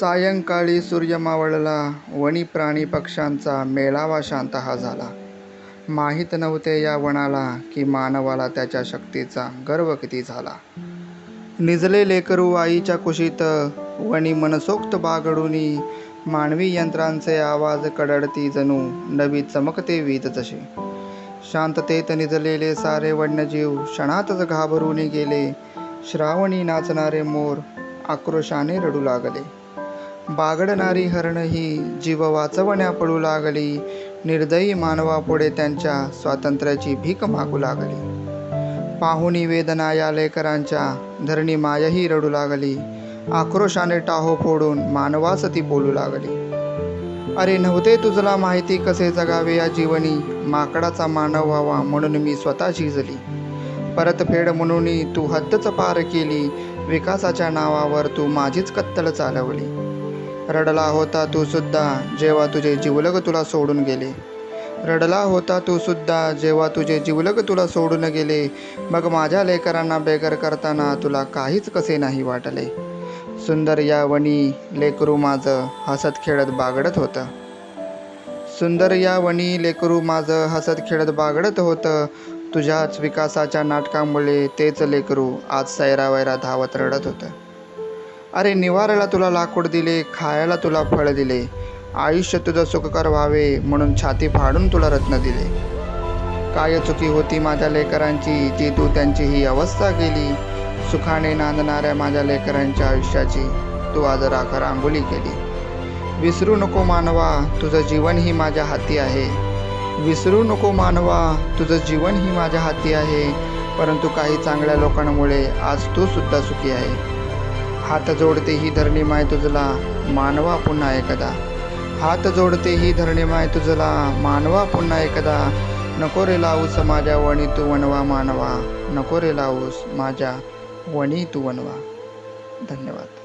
सायंकाळी सूर्य मावळला. वणी प्राणी पक्ष्यांचा मेळावा शांत हा झाला. माहीत नव्हते या वनाला की मानवाला त्याच्या शक्तीचा गर्व किती झाला. निजले लेकरू आईच्या कुशीत वणी मनसोक्त बागडुनी मानवी यंत्रांचे आवाज कडडती जणू नवी चमकते वीज जशी. शांततेत निजलेले सारे वन्यजीव क्षणातच घाबरून गेले. श्रावणी नाचणारे मोर आक्रोशाने रडू लागले. बागडणारी हरणही जीव वाचवण्या पडू लागली. निर्दयी मानवापुढे त्यांच्या स्वातंत्र्याची भीक मागू लागली. पाहुणी वेदना या लेकरांच्या धरणी मायही रडू लागली. आक्रोशाने टाहो फोडून मानवास ती बोलू लागली. अरे नव्हते तुझला माहिती कसे जगावे या जीवनी? माकडाचा मानव व्हावा म्हणून मी स्वतः झिजली. परतफेड म्हणून तू हद्दच पार केली. विकासाच्या नावावर तू माझीच कत्तल चालवली. रडला होता तू सुद्धा जेव्हा तुझे जिवलग तुला सोडून गेले. रडला होता तू सुद्धा जेव्हा तुझे जिवलग तुला सोडून गेले. मग माझ्या लेकरांना बेगर करताना तुला काहीच कसे नाही वाटले. सुंदर या वणी लेकरू माझं हसत खेळत बागडत होतं. सुंदर या वणी लेकरू माझं हसत खेळत बागडत होतं. तुझ्याच विकासाच्या नाटकामुळे तेच लेकरू आज सैरावैरा धावत रडत होतं. अरे निवाराला तुला लाकूड दिले खायला तुला फळ दिले आयुष्य तुझं सुखकर व्हावे म्हणून छाती फाडून तुला रत्न दिले. काय चुकी होती माझ्या लेकरांची ती तू त्यांची ही अवस्था केली. सुखाने नांदणाऱ्या माझ्या लेकरांच्या आयुष्याची तू आज राखर आंबोली केली. विसरू नको मानवा तुझं जीवन ही माझ्या हाती आहे. विसरू नको मानवा तुझं जीवन ही माझ्या हाती आहे. परंतु काही चांगल्या लोकांमुळे आज तू सुद्धा सुखी आहे. हात जोडते ही धरणी माय तुझला मानवा पुन्हा एकदा. हात जोडते ही धरणी माय तुझला मानवा पुन्हा एकदा. नको रे लावूस माझ्या वणी तू वनवा मानवा. नको रे लावूस माझ्या वणी तू वनवा धन्यवाद.